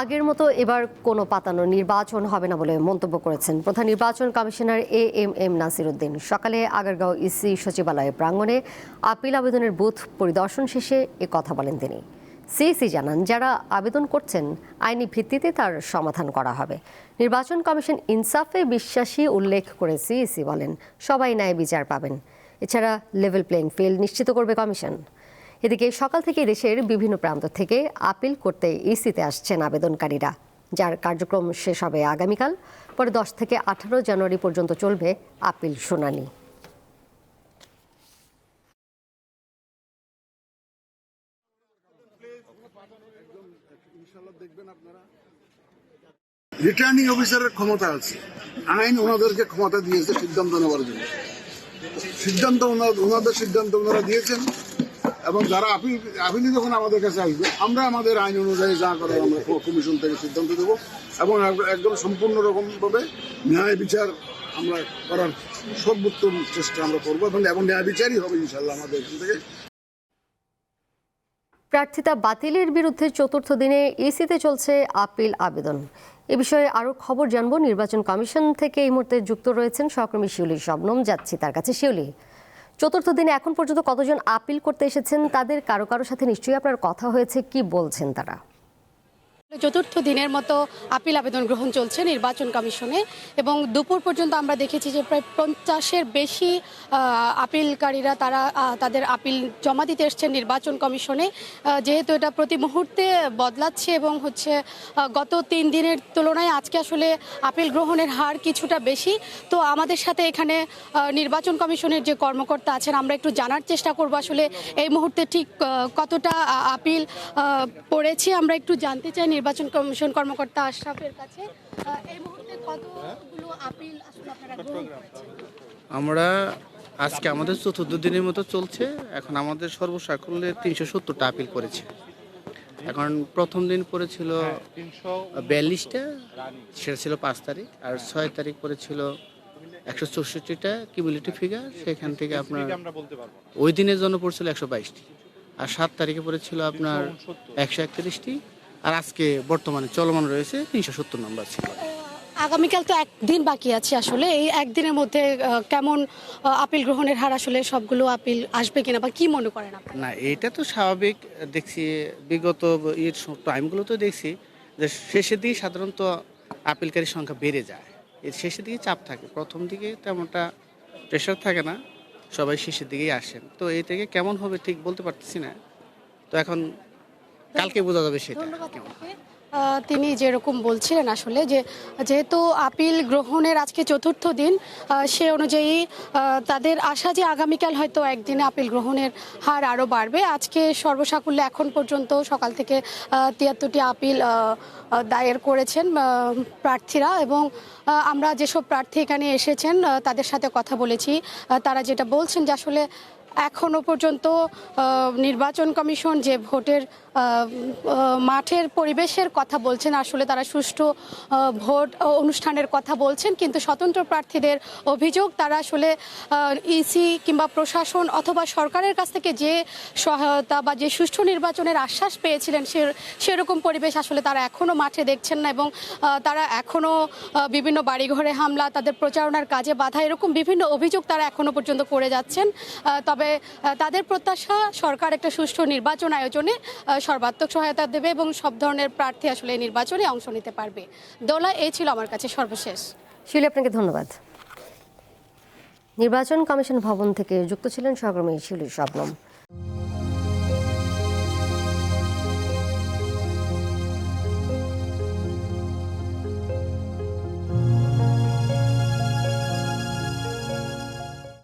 আগের মতো এবার কোনো পাতানো নির্বাচন হবে না বলে মন্তব্য করেছেন প্রধান নির্বাচন commissioner A M M Nasir Uddin সকালে আগারগাঁও ইসি সচিবালয় প্রাঙ্গণে আপিল আবেদনের বুথ পরিদর্শন শেষে এ কথা বলেন তিনি। সিইসি জানান, যারা আবেদন করছেন, আইনি ভিত্তিতে তার সমাধান করা হবে। নির্বাচন কমিশন ইনসাফে বিশ্বাসী উল্লেখ করে সিইসি বলেন, সবাই ন্যায় বিচার পাবেন। এছাড়া লেভেল প্লেইং ফিল্ড নিশ্চিত করবে কমিশন। এদিকে সকাল থেকে দেশের বিভিন্ন প্রান্ত থেকে আপিল করতে ইসিতে আসছেন আবেদনকারীরা। যার কার্যক্রম শেষ হবে আগামীকাল, পরে দশ থেকে আঠারো জানুয়ারি পর্যন্ত চলবে আপিল শুনানি। রিটার্নিং অফিসারের ক্ষমতা আছে। আইন ওনাদেরকে ক্ষমতা দিয়েছে সিদ্ধান্ত নেওয়ার জন্য। সিদ্ধান্ত ওনা- ওনাদের সিদ্ধান্ত ওনারা দিয়েছেন। এবং যারা আপিল আপিলি যখন আমাদের কাছে আসবে আমরা আমাদের আইন অনুযায়ী যা করার আমরা কমিশন থেকে সিদ্ধান্ত দেব এবং একদম সম্পূর্ণ রকম ভাবে ন্যায় বিচার আমরা করার সর্বোত্তম চেষ্টা আমরা করব এবং ন্যায় বিচারই হবে ইনশাল্লাহ আমাদের এখান থেকে। প্রার্থিতা বাতিলের বিরুদ্ধে চতুর্থ দিনে ইসিতে চলছে আপিল আবেদন। এ বিষয়ে আরও খবর জানব। নির্বাচন কমিশন থেকে এই মুহূর্তে যুক্ত রয়েছেন সহকর্মী শিউলি শবনম। যাচ্ছি তার কাছে। শিউলি চতুর্থ দিনে এখন পর্যন্ত কতজন আপিল করতে এসেছেন? তাদের কারও কারও সাথে নিশ্চয়ই আপনার কথা হয়েছে। কি বলছেন তারা? চতুর্থ দিনের মতো আপিল আবেদন গ্রহণ চলছে নির্বাচন কমিশনে এবং দুপুর পর্যন্ত আমরা দেখেছি যে প্রায় পঞ্চাশের বেশি আপিলকারীরা তারা তাদের আপিল জমা দিতে এসছেন নির্বাচন কমিশনে। যেহেতু এটা প্রতি মুহূর্তে বদলাচ্ছে এবং হচ্ছে গত তিন দিনের তুলনায় আজকে আসলে আপিল গ্রহণের হার কিছুটা বেশি, তো আমাদের সাথে এখানে নির্বাচন কমিশনের যে কর্মকর্তা আছেন আমরা একটু জানার চেষ্টা করব আসলে এই মুহূর্তে ঠিক কতটা আপিল পড়েছে আমরা একটু জানতে চাই। নির্বাচন কমিশন কর্মকর্তা আশরাফের কাছে এই মুহূর্তে কতগুলো আপিল আসলে আপনারা গ্রহণ করেছেন? আমরা আজকে আমাদের চতুর্থ দিনের মতো চলছে। এখন আমাদের সর্বসাকুল্যে তিনশো সত্তরটা আপিল করেছে। এখন প্রথম দিন পড়েছিল বিয়াল্লিশটা সেটা ছিল পাঁচ তারিখ। আর ছয় তারিখ পড়েছিল একশো চৌষট্টিটা কিউবিলিটি ফিগার সেখান থেকে আপনার ওই দিনের জন্য পড়ছিল একশো বাইশটি। আর সাত তারিখে পড়েছিল আপনার একশো একত্রিশটি। আর আজকে বর্তমানে চলমান রয়েছে তিনশো সত্তর নম্বর ছিল আগামীকাল তো একদিন বাকি আছে আসলে। এই একদিনের মধ্যে কেমন আপিল গ্রহণের হার আসলে সবগুলো আপিল আসবে কিনা বা কি মনে করেন আপনি? না এটা তো স্বাভাবিক। দেখছি বিগত ইয়ের টাইমগুলো তো দেখছি যে শেষের দিকে সাধারণত আপিলকারীর সংখ্যা বেড়ে যায়। এর শেষের দিকে চাপ থাকে। প্রথম দিকে তেমনটা প্রেশার থাকে না। সবাই শেষের দিকেই আসেন। তো এই থেকে কেমন হবে ঠিক বলতে পারতেছি না। তো এখন কালকে বোঝা যাবে সেটা। তিনি যেরকম বলছিলেন আসলে যে, যেহেতু আপিল গ্রহণের আজকে চতুর্থ দিন সে অনুযায়ী তাদের আশা যে আগামীকাল হয়তো একদিনে আপিল গ্রহণের হার আরও বাড়বে। আজকে সর্বসাকুল্যে এখন পর্যন্ত সকাল থেকে তিয়াত্তরটি আপিল দায়ের করেছেন প্রার্থীরা এবং আমরা যেসব প্রার্থী এখানে এসেছেন তাদের সাথে কথা বলেছি। তারা যেটা বলছেন যে আসলে এখনও পর্যন্ত নির্বাচন কমিশন যে ভোটের মাঠের পরিবেশের কথা বলছেন আসলে তারা সুষ্ঠু ভোট অনুষ্ঠানের কথা বলছেন কিন্তু স্বতন্ত্র প্রার্থীদের অভিযোগ তারা আসলে ইসি কিংবা প্রশাসন অথবা সরকারের কাছ থেকে যে সহায়তা বা যে সুষ্ঠু নির্বাচনের আশ্বাস পেয়েছিলেন সে সেরকম পরিবেশ আসলে তারা এখনও মাঠে দেখছেন না এবং তারা এখনও বিভিন্ন বাড়িঘরে হামলা তাদের প্রচারণার কাজে বাধা এরকম বিভিন্ন অভিযোগ তারা এখনও পর্যন্ত করে যাচ্ছেন। আহ, তবে তাদের প্রত্যাশা সরকার একটা সুষ্ঠু নির্বাচন আয়োজনে সর্বাত্মক সহায়তা দেবে এবং সব ধরনের প্রার্থী আসলে নির্বাচনে অংশ নিতে পারবে। দোলা, এই ছিল আমার কাছে সর্বশেষ। শিলি, আপনাকে ধন্যবাদ। নির্বাচন কমিশন ভবন থেকে যুক্ত ছিলেন সহকর্মী শিউলি শবনম।